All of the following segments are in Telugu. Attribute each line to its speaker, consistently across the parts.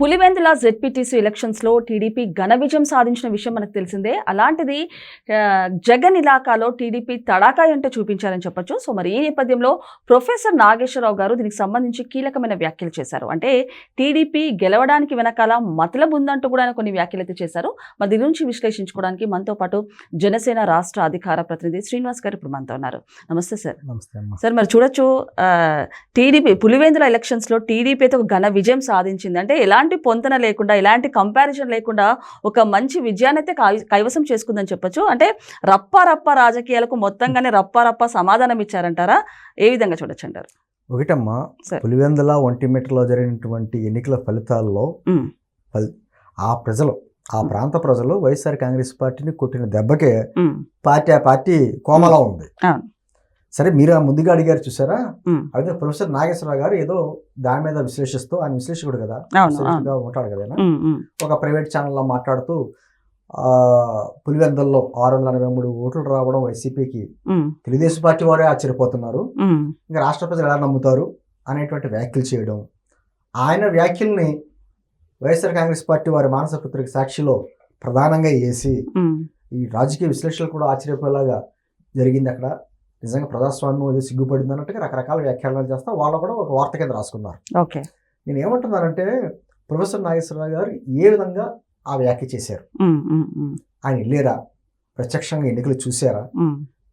Speaker 1: పులివెందుల జెడ్పీటీసీ ఎలక్షన్స్లో టీడీపీ ఘన విజయం సాధించిన విషయం మనకు తెలిసిందే. అలాంటిది జగన్ ఇలాకాలో టీడీపీ తడాకాయ అంటే చూపించారని చెప్పొచ్చు. సో మరి ఈ నేపథ్యంలో ప్రొఫెసర్ నాగేశ్వరరావు గారు దీనికి సంబంధించి కీలకమైన వ్యాఖ్యలు చేశారు. అంటే టీడీపీ గెలవడానికి వెనకాల మతలబ్ ఉందంటూ కూడా ఆయన కొన్ని వ్యాఖ్యలు అయితే చేశారు. మరి దీని గురించి విశ్లేషించుకోవడానికి మనతో పాటు జనసేన రాష్ట్ర అధికార ప్రతినిధి శ్రీనివాస్ గారు ఇప్పుడు మనతో ఉన్నారు. నమస్తే సార్.
Speaker 2: నమస్తే
Speaker 1: సార్ మరి చూడొచ్చు టీడీపీ పులివెందుల ఎలక్షన్స్లో టీడీపీ అయితే ఒక ఘన విజయం సాధించింది. అంటే ఎలాంటి పొంతన లేకుండా ఎలాంటి కంపారిజన్ లేకుండా ఒక మంచి విజయాన్ని అయితే కైవసం చేసుకుందని చెప్పొచ్చు. అంటే రప్ప రప్ప రాజకీయాలకు మొత్తంగానే రప్ప రప్ప సమాధానం ఇచ్చారంటారా? ఏ విధంగా చూడొచ్చు అంటారు?
Speaker 2: ఒకటమ్మా. పులివెందుల ఒంటిమిట్టలో జరిగినటువంటి ఎన్నికల ఫలితాల్లో ఆ ప్రజలు ఆ ప్రాంత ప్రజలు వైఎస్ఆర్ కాంగ్రెస్ పార్టీని కొట్టిన దెబ్బకే పార్టీ ఆ పార్టీ కోమలో ఉంది. సరే మీరు ఆ ముందుగా అడిగారు చూసారా? అదే ప్రొఫెసర్ నాగేశ్వరరావు గారు ఏదో దాని మీద విశ్లేషిస్తూ ఆయన విశ్లేషకుడు కదా ఉంటాడు కదా ఒక ప్రైవేట్ ఛానల్లో మాట్లాడుతూ ఆ, పులివెందుల్లో ఆరు వందల ఎనభై మూడు ఓట్లు రావడం వైసీపీకి తెలుగుదేశం పార్టీ వారే ఆశ్చర్యపోతున్నారు. ఇంకా రాష్ట్ర ప్రజలు ఎలా నమ్ముతారు అనేటువంటి వ్యాఖ్యలు చేయడం. ఆయన వ్యాఖ్యల్ని వైఎస్ఆర్ కాంగ్రెస్ పార్టీ వారి మానస పత్రిక సాక్షిలో ప్రధానంగా వేసి ఈ రాజకీయ విశ్లేషణలు కూడా ఆశ్చర్యపోయేలాగా జరిగింది అక్కడ. నిజంగా ప్రజాస్వామ్యం ఏదో సిగ్గుపడింది అన్నట్టుగా రకరకాల వ్యాఖ్యానాలు చేస్తా వాళ్ళు కూడా ఒక వార్త కింద రాసుకున్నారు.
Speaker 1: ఓకే.
Speaker 2: నేను ఏమంటున్నానంటే ప్రొఫెసర్ నాగేశ్వరరావు గారు ఏ విధంగా ఆ వ్యాఖ్య చేశారు? ఆయన వెళ్ళారా? ప్రత్యక్షంగా ఎన్నికలు చూసారా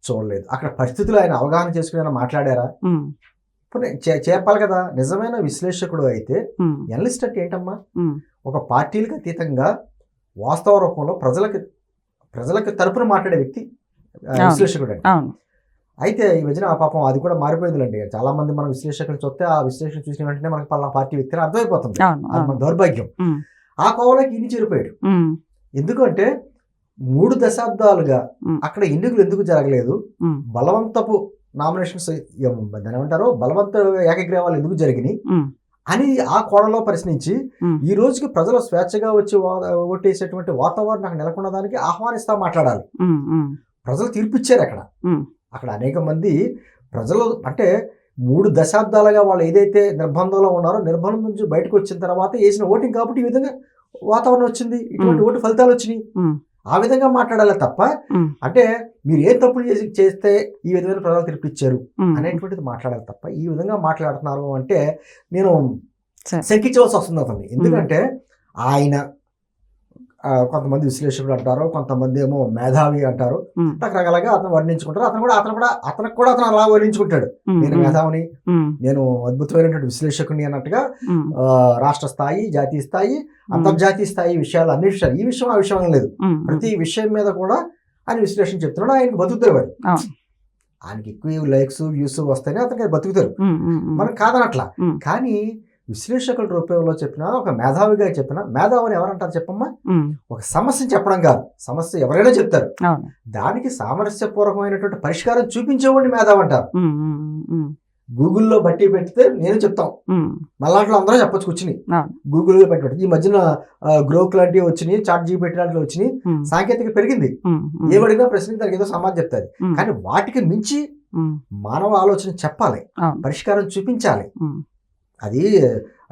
Speaker 2: చూడలేదు. అక్కడ పరిస్థితులు ఆయన అవగాహన చేసుకుని ఆయన మాట్లాడారా? చెప్పాలి కదా. నిజమైన విశ్లేషకుడు అయితే ఎనలిస్ట్ అంటే ఏంటమ్మా? ఒక పార్టీలకు అతీతంగా వాస్తవ రూపంలో ప్రజలకు ప్రజలకు తరపున మాట్లాడే వ్యక్తి. విశ్లేషకుడు అంటే అయితే ఈ మధ్యన ఆ పాపం అది కూడా మారిపోయిందిలేండి. చాలా మంది మనం విశ్లేషకులు చూస్తే ఆ విశ్లేషణ చూసిన వెంటనే మనకి పలానా పార్టీ వ్యక్తి అర్థమైపోతుంది. అది మన దౌర్భాగ్యం. ఆ కోవలోకి ఇన్ని చేరిపోయాడు. ఎందుకంటే మూడు దశాబ్దాలుగా. అక్కడ ఎన్నికలు ఎందుకు జరగలేదు? బలవంతపు నామినేషన్స్ దాని ఏమంటారు? బలవంత ఏకగ్రీవాలు ఎందుకు జరిగినాయి? అని ఆ కోణంలో ప్రశ్నించి ఈ రోజుకి ప్రజలు స్వేచ్ఛగా వచ్చి ఓటేసేటువంటి వాతావరణం నెలకొన్న దానికి ఆహ్వానిస్తా మాట్లాడాలి. ప్రజలు తీర్పిచ్చారు అక్కడ. అక్కడ అనేక మంది ప్రజలు అంటే మూడు దశాబ్దాలుగా వాళ్ళు ఏదైతే నిర్బంధంలో ఉన్నారో నిర్బంధం నుంచి బయటకు వచ్చిన తర్వాత వేసిన ఓటింగ్ కాబట్టి ఈ విధంగా వాతావరణం వచ్చింది ఇటువంటి. ఓటు ఫలితాలు వచ్చినాయి. ఆ విధంగా మాట్లాడాలి తప్ప. అంటే మీరు ఏ తప్పులు చేసి చేస్తే ఈ విధమైన ప్రజలు తీర్పిచ్చారు అనేటువంటిది మాట్లాడాలి తప్ప ఈ విధంగా మాట్లాడుతున్నారు అంటే నేను. శంకించవలసి వస్తుంది అతన్ని ఎందుకంటే ఆయన కొంతమంది విశ్లేషకులు అంటారు కొంతమంది ఏమో మేధావి అంటారు. రకరకాలుగా అతను వర్ణించుకుంటారు. అతను కూడా అతను కూడా అతనికి కూడా అతను అలా వర్ణించుకుంటాడు. నేను మేధావిని నేను అద్భుతమైనటువంటి విశ్లేషకుని అన్నట్టుగా రాష్ట్ర స్థాయి జాతీయ స్థాయి అంతర్జాతీయ స్థాయి విషయాలు అన్ని విషయాలు ఈ విషయం ఆ విషయం లేదు. ప్రతి విషయం మీద కూడా ఆయన విశ్లేషణ చెప్తున్నాడు. ఆయనకి బతుకుతారు మరి. ఆయనకి ఎక్కువ లైక్స్ వ్యూస్ వస్తేనే అతనికి బతుకుతారు.
Speaker 1: ఉమ్, ఉమ్, ఉమ్,
Speaker 2: మనం కాదనట్లా. కానీ విశ్లేషకుల రూపంలో చెప్పినా ఒక మేధావిగా చెప్పినా మేధావిని ఎవరంటారు చెప్పమ్మా? ఒక సమస్యని చెప్పడం కాదు. సమస్య ఎవరైనా చెప్తారు. దానికి సామరస్యపూర్వకమైనటువంటి పరిష్కారం చూపించేవాడిని మేధావి అంటారు. గూగుల్లో బట్టి పెడితే నేను చెప్తాం. మళ్ళాంట్లో అందరూ చెప్పొచ్చు కూర్చుని. గూగుల్లో పెట్టి ఈ మధ్యన గ్రోక్ లాంటివి వచ్చినాయి చాట్ జీపీటీ లాంటివి వచ్చినాయి. సాంకేతిక పెరిగింది. ఏమడిగినా ప్రశ్నకి దానికి ఏదో సమాధానం చెప్తాది.
Speaker 1: ఉమ్,
Speaker 2: కానీ వాటికి మించి మానవ ఆలోచన చెప్పాలి. పరిష్కారం చూపించాలి. అది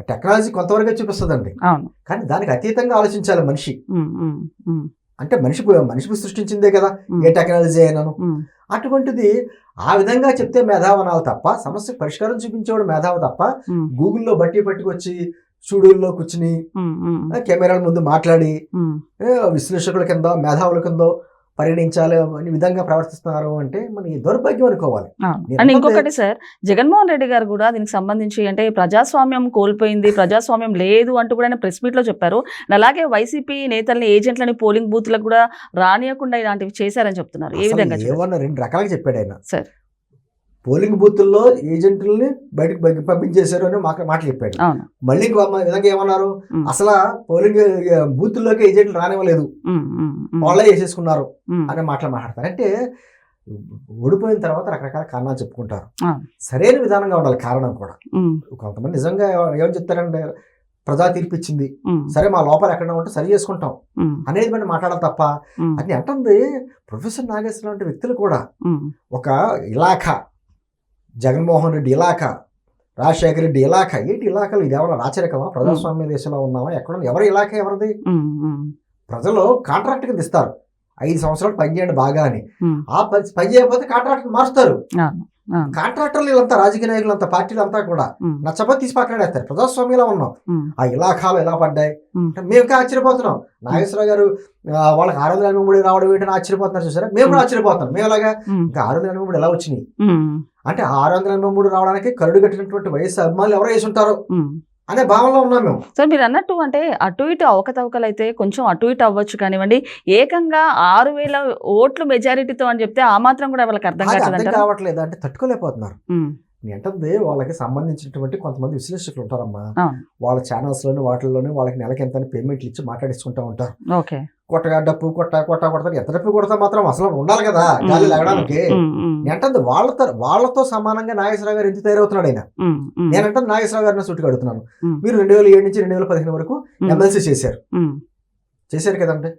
Speaker 2: టెక్నాలజీ కొంతవరకే చూపిస్తుందండి.
Speaker 1: అవును.
Speaker 2: కానీ దానికి అతీతంగా ఆలోచించాలి మనిషి. అంటే మనిషి మనిషి సృష్టించిందే కదా ఏ టెక్నాలజీ అయినాను. అటువంటిది ఆ విధంగా చెప్తే మేధావనాలు తప్ప సమస్య పరిష్కారం చూపించేవాడు మేధావి తప్ప గూగుల్లో బట్టి పట్టుకొచ్చి స్టూడియోలో కూర్చుని కెమెరాల ముందు మాట్లాడి విశ్లేషకుల కింద మేధావుల కింద పరిగణించాలి అనే విధంగా ప్రవర్తిస్తున్నారు అంటే మన దౌర్భాగ్యం అనుకోవాలి
Speaker 1: అండ్ ఇంకొకటి సార్ జగన్మోహన్ రెడ్డి గారు కూడా దీనికి సంబంధించి అంటే ప్రజాస్వామ్యం కోల్పోయింది ప్రజాస్వామ్యం లేదు అంటూ కూడా ఆయన ప్రెస్ మీట్లో చెప్పారు అలాగే వైసీపీ నేతల్ని ఏజెంట్లని పోలింగ్ బూత్లకు కూడా రానియకుండా ఇలాంటివి చేశారని చెప్తున్నారు ఏ విధంగా?
Speaker 2: ఏమన్నా రెండు రకాలుగా చెప్పాడు ఆయన
Speaker 1: సరే.
Speaker 2: పోలింగ్ బూతుల్లో ఏజెంట్లని బయటకు పంపించేశారు అని మాట మాట చెప్పాడు. మళ్ళీ విధంగా ఏమన్నారు. అసలు పోలింగ్ ఆ, బూతుల్లోకి ఏజెంట్లు రానివ్వలేదు. వాళ్ళే వేసేసుకున్నారు
Speaker 1: ఉమ్,
Speaker 2: అనే మాటలు మాట్లాడతారు. అంటే ఓడిపోయిన తర్వాత రకరకాల కారణాలు చెప్పుకుంటారు. సరైన విధానంగా ఉండాలి కారణం కూడా. కొంతమంది నిజంగా ఏమని చెప్తారంటే ప్రజా తీర్పిచ్చింది. సరే మా లోపల ఎక్కడ ఉంటే సరి చేసుకుంటాం. అనేది బట్టి మాట్లాడాలి తప్ప అది అంటుంది ప్రొఫెసర్ నాగేశ్వర లాంటి వ్యక్తులు కూడా ఒక ఇలాఖా జగన్మోహన్ రెడ్డి ఇలాఖా రాజశేఖర రెడ్డి ఇలాఖ ఏంటి ఇలాఖలు? ఇది రాచరికమా? ప్రజాస్వామ్య దేశంలో ఉన్నామా ఎక్కడ ఎవరి ఇలాఖ ఎవరిది? ప్రజలు కాంట్రాక్ట్ కింద ఇస్తారు. ఐదు సంవత్సరాలు పని చేయండి బాగా అని. ఆ పని పని చేయకపోతే కాంట్రాక్ట్ మారుస్తారు. కాంట్రాక్టర్లు వీళ్ళంతా రాజకీయ నాయకులు అంతా పార్టీలు అంతా కూడా నచ్చపోతే తీసి పక్కన వేస్తారు ప్రజాస్వామ్యంలో ఉన్నాం. ఆ ఇలాఖాలు ఎలా పడ్డాయి? మేము ఆశ్చర్యపోతున్నాం. నాగేశ్వరరావు గారు వాళ్ళకి ఆరు వందల ఎనభై మూడు రావడం ఏంటని ఆశ్చర్యపోతున్నారు చూసారా? మేము కూడా ఆశ్చర్యపోతాం మేము అలాగా ఇంకా ఆరు వందల ఎనభై మూడు ఎలా వచ్చినాయి? అంటే ఆరు వందల ఎనభై మూడు రావడానికి కరుడు కట్టినటువంటి వయసు అభిమానులు ఎవరో వేసి ఉంటారు. అనే భావనలో ఉన్నాం మేము.
Speaker 1: సార్ మీరు అన్నట్టు అంటే అటు ఇటు అవకతవకలు అయితే కొంచెం అటు ఇటు అవ్వచ్చు కానివ్వండి ఏకంగా ఆరు వేల ఓట్లు మెజారిటీతో అని చెప్తే ఆ మాత్రం కూడా వాళ్ళకి అర్థం కావట్లేదంటారా?
Speaker 2: కావట్లేదు. అంటే తట్టుకోలేకపోతున్నారు. అంటుంది వాళ్ళకి సంబంధించినటువంటి కొంతమంది విశ్లేషకులు ఉంటారమ్మా. వాళ్ళ ఛానల్స్లోని వాటిల్లోనే వాళ్ళకి నెలకి ఎంత పేమెంట్లు ఇచ్చి మాట్లాడించుకుంటా ఉంటారు.
Speaker 1: ఓకే.
Speaker 2: కొట్టగా డప్పు కొట్ట కొట్ట కొడతారు ఎంత డప్పు కొడతా మాత్రం అసలు ఉండాలి కదా గాలి లగడానికి
Speaker 1: ఉమ్, ఉమ్,
Speaker 2: నేను అంటుంది వాళ్ళతో వాళ్ళతో సమానంగా నాగేశ్వరరావు గారు ఎందుకు తయారవుతున్నాడు ఆయన?
Speaker 1: ఉమ్, ఉమ్,
Speaker 2: నేను అంటే నాగేశ్వరరావు గారిని సుట్టుకు అడుగుతున్నాను. మీరు రెండు వేల ఏడు నుంచి రెండు వేల పదిహేను వరకు ఎమ్మెల్సీ చేశారు. చేశారు కదండి.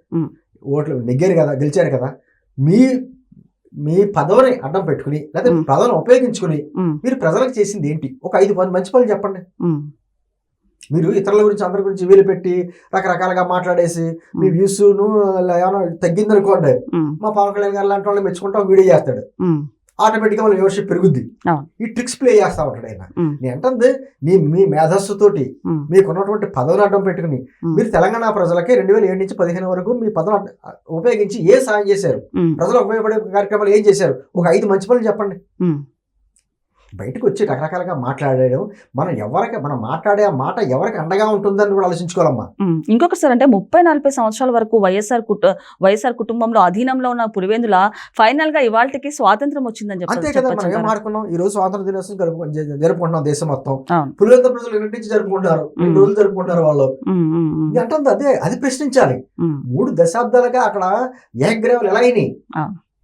Speaker 2: ఓట్లు నెగ్గారు కదా గెలిచారు కదా. మీ మీ పదవిని అడ్డం పెట్టుకుని లేదా. పదవిని ఉపయోగించుకుని మీరు ప్రజలకు చేసింది ఏంటి? ఒక ఐదు మంచి పనులు చెప్పండి. మీరు ఇతరుల గురించి అందరి గురించి వీలు పెట్టి రకరకాలుగా మాట్లాడేసి మీ వ్యూస్ ఏమైనా తగ్గిందనుకోండి మా పవన్ కళ్యాణ్ గారు లాంటి వాళ్ళు మెచ్చుకుంటా వీడియో చేస్తాడు. ఆటోమేటిక్గా వాళ్ళ వ్యూవర్షిప్ పెరుగుద్ది. ఈ ట్రిక్స్ ప్లే చేస్తా ఉంటాడు ఆయన. నేను అంటుంది మీ మీ మేధస్సుతోటి మీకున్నటువంటి పదవిని అడ్డం పెట్టుకుని మీరు తెలంగాణ ప్రజలకి రెండు వేల ఏడు నుంచి పదిహేను వరకు మీ అడ్డ- ఉపయోగించి ఏ సాయం చేశారు?
Speaker 1: ఉమ్,
Speaker 2: ప్రజలకు ఉపయోగపడే కార్యక్రమాలు ఏం చేశారు? ఒక ఐదు మంచి పనులు చెప్పండి. బయటకు వచ్చి రకరకాలుగా మాట్లాడడం మనం ఎవరికి మనం మాట్లాడే ఆ మాట ఎవరికి అండగా ఉంటుందని కూడా ఆలోచించుకోవాలమ్మా
Speaker 1: ఉమ్. ఇంకొకటి సార్ అంటే ముప్పై నలభై సంవత్సరాల వరకు వైఎస్ఆర్ కుట వైఎస్ఆర్ కుటుంబంలో అధీనంలో ఉన్న పులివెందుల ఫైనల్గా ఇవాళకి స్వాతంత్రం వచ్చిందని
Speaker 2: అంతే
Speaker 1: చెప్పారు
Speaker 2: కదా మనం ఏం ఆడుకున్నాం ఈ రోజు స్వాతంత్ర దినోత్సవం జరుపుకుంటున్నాం దేశం మొత్తం. పులివెందుల ప్రజలు ఎన్నింటి జరుపుకుంటారు రెండు. రోజులు జరుపుకుంటారు వాళ్ళు అంటుంది అదే అది ప్రశ్నించాలి మూడు దశాబ్దాలుగా అక్కడ ఏకగ్రీవాలు ఎలా అయినాయి.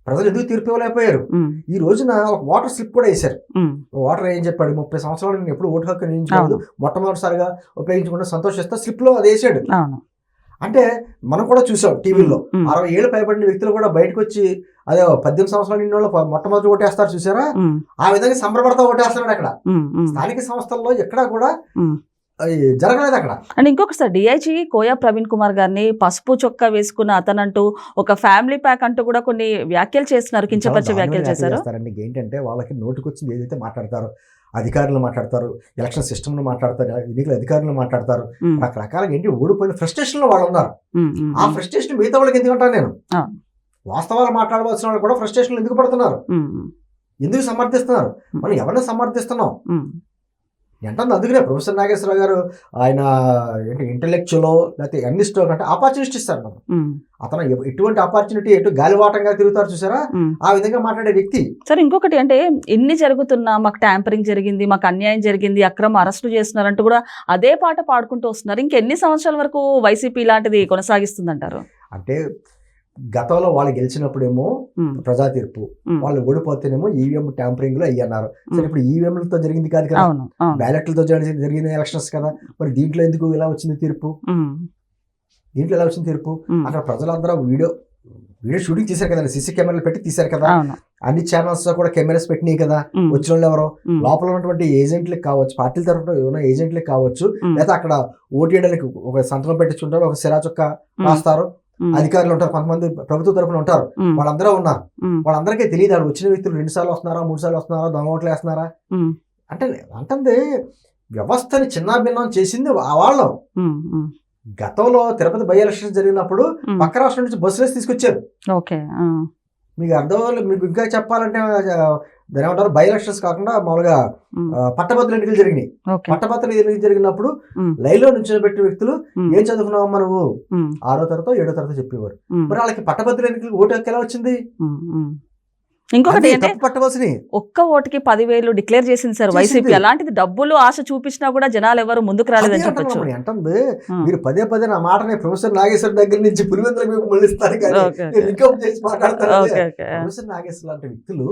Speaker 2: ప్రజలు ఎందుకు తీర్పు ఇవ్వలేకపోయారు ఈ రోజున ఒక వాటర్ స్లిప్ కూడా వేశారు. వాటర్ ఏం చెప్పాడు? ముప్పై సంవత్సరాలు నేను ఎప్పుడు ఓటు హక్కు నియించుకోలేదు మొట్టమొదటిసారిగా ఉపయోగించుకుంటే సంతోషిస్తా స్లిప్లో అది వేసాడు. అంటే మనం కూడా చూసాం టీవీలో అరవై ఏళ్ళు పైబడిన వ్యక్తులు కూడా బయటకు వచ్చి అదే పద్దెనిమిది సంవత్సరాలు నిన్న వాళ్ళు మొట్టమొదటి ఓటేస్తారు చూసారా? ఆ విధంగా సంబరపడతా ఓటేస్తున్నాడు అక్కడ స్థానిక సంస్థల్లో ఎక్కడా కూడా జరగలేదు అక్కడ.
Speaker 1: అండ్ ఇంకొకసారి డిఐజీ కోయా ప్రవీణ్ కుమార్ గారిని పసుపు చొక్కా వేసుకున్న అతనంటూ ఒక ఫ్యామిలీ ప్యాక్ అంటూ కూడా కొన్ని వ్యాఖ్యలు చేస్తున్నారు. కించపరిచే వ్యాఖ్యలు చేశారు.
Speaker 2: ఏంటంటే వాళ్ళకి నోటికొచ్చింది ఏదైతే మాట్లాడతారో అధికారులు మాట్లాడతారు ఎలక్షన్ సిస్టమ్ మాట్లాడతారు ఎన్నికల అధికారులు మాట్లాడతారు రకరకాలుగా ఏంటి ఓడిపోయిన ఫ్రస్ట్రేషన్లో వాళ్ళు ఉన్నారు. ఆ ఫ్రస్ట్రేషన్ మిగతా వాళ్ళకి ఎందుకు అంటాను నేను. వాస్తవాలు మాట్లాడవలసిన వాళ్ళు కూడా ఫ్రస్ట్రేషన్ ఎందుకు పడుతున్నారు? ఎందుకు సమర్థిస్తున్నారు? మనం ఎవరిని సమర్థిస్తున్నాం? ఏంటంటే అందుకనే ప్రొఫెసర్ నాగేశ్వరరావు గారు ఆయన ఏంటి ఇంటలెక్చువల్ లేకపోతే ఎన్నిస్టో అంటే ఆపర్చునిటీ ఇస్తారు మనం అతను ఎటువంటి ఆపర్చునిటీ ఎటు గాలివాటంగా తిరుగుతారు చూసారా. ఆ విధంగా మాట్లాడే వ్యక్తి.
Speaker 1: సార్ ఇంకొకటి అంటే ఇన్ని జరుగుతున్నా మాకు ట్యాంపరింగ్ జరిగింది మాకు అన్యాయం జరిగింది అక్రమ అరెస్టులు చేస్తున్నారంటూ కూడా అదే పాట పాడుకుంటూ వస్తున్నారు. ఇంకెన్ని సంవత్సరాల వరకు వైసీపీ ఇలాంటిది కొనసాగిస్తుందంటారు?
Speaker 2: అంటే గతంలో వాళ్ళు గెలిచినప్పుడేమో ప్రజా తీర్పు వాళ్ళు ఓడిపోతేనేమో ఈవీఎం ట్యాంపరింగ్లో అయ్యన్నారు. సరే ఇప్పుడు ఈవీఎంలతో జరిగింది కాదు కదా. బ్యాలెట్లతో జరిగి- జరిగిన ఎలక్షన్స్ కదా. మరి దీంట్లో ఎందుకు ఇలా వచ్చింది తీర్పు? దీంట్లో ఎలా వచ్చింది తీర్పు? అక్కడ ప్రజలందరూ వీడియో వీడియో షూటింగ్ చేశారు కదా సీసీ కెమెరాలు పెట్టి తీశారు కదా. అన్ని ఛానల్స్లో కూడా కెమెరాస్ పెట్టినాయి కదా. వచ్చిన వాళ్ళు ఎవరో? లోపల ఉన్నటువంటి ఏజెంట్లకు కావచ్చు పార్టీల తరఫున ఉన్న ఏజెంట్లకు కావచ్చు. లేదా అక్కడ ఓటీడీలకు ఒక సంతకం పెట్టించుంటారు ఒక సిరా చుక్క
Speaker 1: ఉమ్,
Speaker 2: రాస్తారు. అధికారులు ఉంటారు కొంతమంది ప్రభుత్వ తరఫున ఉంటారు. వాళ్ళందరూ ఉన్నారు. వాళ్ళందరికీ తెలియదు వాళ్ళు వచ్చిన వ్యక్తులు రెండు సార్లు వస్తున్నారా మూడు సార్లు వస్తున్నారా దొంగ ఓట్లు వేస్తున్నారా? అంటే అంటే వ్యవస్థని చిన్నాభిన్నం చేసింది ఆ వాళ్ళం. గతంలో తిరుపతి బై ఎలక్షన్ జరిగినప్పుడు పక్క రాష్ట్రం నుంచి బస్సులు వేసి తీసుకొచ్చారు.
Speaker 1: ఓకే
Speaker 2: మీకు అర్థం మీకు ఇంకా చెప్పాలంటే దాని ఏమంటారు? బై ఎలక్షన్స్ కాకుండా మామూలుగా పట్టభద్రుల ఎన్నికలు జరిగినాయి. పట్టభద్రుల ఎన్నికలు జరిగినప్పుడు
Speaker 1: ఉమ్,
Speaker 2: లైన్లో నుంచోబెట్టిన వ్యక్తులు ఏం చదువుకున్నావమ్మా నువ్వు? ఆరో తరగతో ఏడో తరగతో చెప్పేవారు. మరి వాళ్ళకి పట్టభద్రుల ఎన్నికలకు ఓటు ఎలా వచ్చింది.
Speaker 1: ఇంకొకటి అంటే ఒక్క ఓటుకి పదివేలు డిక్లేర్ చేసింది సార్ వైసీపీ. అలాంటిది డబ్బులు ఆశ చూపించినా కూడా జనాలు ఎవరు ముందుకు రాలేదని చెప్పొచ్చు.
Speaker 2: అంటుంది. మీరు పదే పదే నా మాటని ప్రొఫెసర్ నాగేశ్వర్ దగ్గర నుంచి పులివెందుల మీకు మళ్ళిస్తారు చేసి ప్రొఫెసర్ నాగేశ్వర్ లాంటి వ్యక్తులు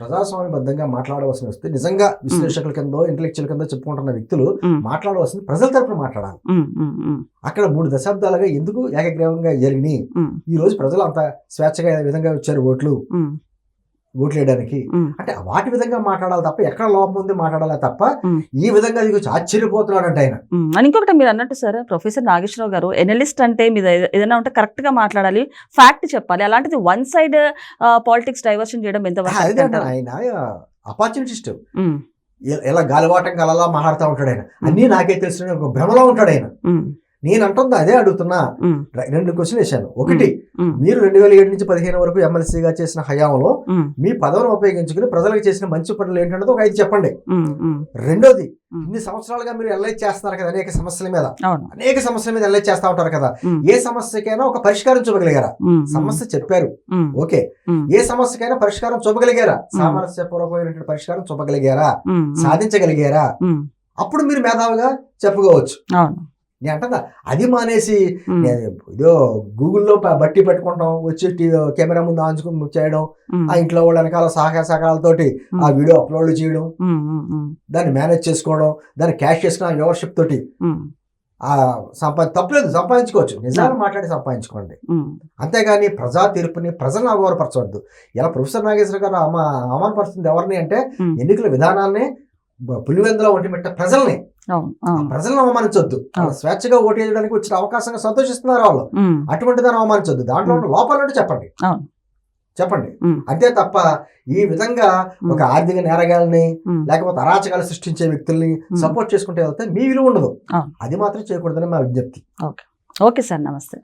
Speaker 2: ప్రజాస్వామ్యబద్ధంగా మాట్లాడవలసిన వస్తే నిజంగా విశ్లేషకుల కింద ఇంటలెక్చువల్ కింద చెప్పుకుంటున్న వ్యక్తులు మాట్లాడవలసింది ప్రజల తరపున మాట్లాడాలి. అక్కడ మూడు దశాబ్దాలుగా ఎందుకు ఏకగ్రీవంగా జరిగినాయి? ఈ రోజు ప్రజలు అంత స్వేచ్ఛగా విధంగా వచ్చారు ఓట్లు?
Speaker 1: ఉమ్,
Speaker 2: ఓట్లు వేయడానికి
Speaker 1: ఉమ్,
Speaker 2: అంటే వాటి విధంగా మాట్లాడాలి తప్ప ఎక్కడ లోపం ఉంది మాట్లాడాలి తప్ప. ఈ విధంగా ఆశ్చర్యపోతున్నాడంటే ఆయన.
Speaker 1: అని ఇంకొకటి మీరు అన్నట్టు సార్ ప్రొఫెసర్ నాగేశ్వరరావు గారు ఎనలిస్ట్ అంటే మీద ఏదైనా ఉంటే కరెక్ట్గా మాట్లాడాలి ఫ్యాక్ట్ చెప్పాలి. అలాంటిది వన్ సైడ్ పాలిటిక్స్ డైవర్షన్ చేయడం ఎంత
Speaker 2: ఆయన అపార్చునిటిస్ట్. ఇలా గాలివాటం కలలా మాట్లాడుతూ ఉంటాడు ఆయన. అన్నీ నాకే తెలిసిన ఒక భ్రమలో ఉంటాడు ఆయన. నేను అంటుంది అదే అడుగుతున్నా. రెండు క్వశ్చన్ వేశాను. ఒకటి మీరు రెండు వేల ఏడు నుంచి పదిహేను వరకు ఎమ్మెల్సీగా చేసిన హయాంలో మీ పదవిని ఉపయోగించుకుని ప్రజలకు చేసిన మంచి పనులు ఏంటన్నది ఒక ఐదు చెప్పండి. రెండోది. ఇన్ని సంవత్సరాలుగా మీరు ఎల్ఐ చేస్తున్నారు కదా అనేక సమస్యల మీద. అనేక సమస్యల మీద ఎల్ఐ చేస్తా ఉంటారు కదా. ఏ సమస్యకైనా ఒక పరిష్కారం చూపగలిగారా? సమస్య చెప్పారు. ఓకే. ఏ సమస్యకైనా పరిష్కారం చూపగలిగారా? సామరస్యపూర్వకమైనటువంటి పరిష్కారం చూపగలిగారా? సాధించగలిగారా? అప్పుడు మీరు మేధావిగా చెప్పుకోవచ్చు.
Speaker 1: అవును.
Speaker 2: నేను అంటుందా అది మానేసి ఏదో గూగుల్లో బట్టి పెట్టుకుంటాం వచ్చి కెమెరా ముందు ఆంచుకుని చేయడం ఆ ఇంట్లో వాళ్ళ వెనకాల సహకార సహకారాలతోటి ఆ వీడియో అప్లోడ్ చేయడం దాన్ని మేనేజ్ చేసుకోవడం దాన్ని క్యాష్ చేసుకున్న వ్యూవర్షిప్ తోటి ఆ సంపా తప్పలేదు సంపాదించుకోవచ్చు. నిజంగా మాట్లాడి సంపాదించుకోండి. అంతేగాని ప్రజా తీర్పుని ప్రజలను అగౌరవపరచవద్దు ఇలా ప్రొఫెసర్ నాగేశ్వర గారు అవమానపరుస్తుంది ఎవరిని అంటే. ఎన్నికల విధానాన్ని పులివెందులో ఒంటి పెట్ట ప్రజల్ని. ప్రజలను అవమానించొద్దు. స్వేచ్ఛగా ఓటు వేయడానికి వచ్చిన అవకాశంగా సంతోషిస్తున్నారు వాళ్ళు. అటువంటి దాన్ని అవమానించొద్దు. దాంట్లో ఉన్న లోపాలు ఉంటే చెప్పండి. చెప్పండి. అంతే తప్ప ఈ విధంగా ఒక ఆర్థిక నేరగాల్ని లేకపోతే అరాచకాలు సృష్టించే వ్యక్తుల్ని. సపోర్ట్ చేసుకుంటే వెళ్తే మీ విలువ ఉండదు. అది మాత్రం చేయకూడదని మా విజ్ఞప్తి.
Speaker 1: ఓకే సార్ నమస్తే.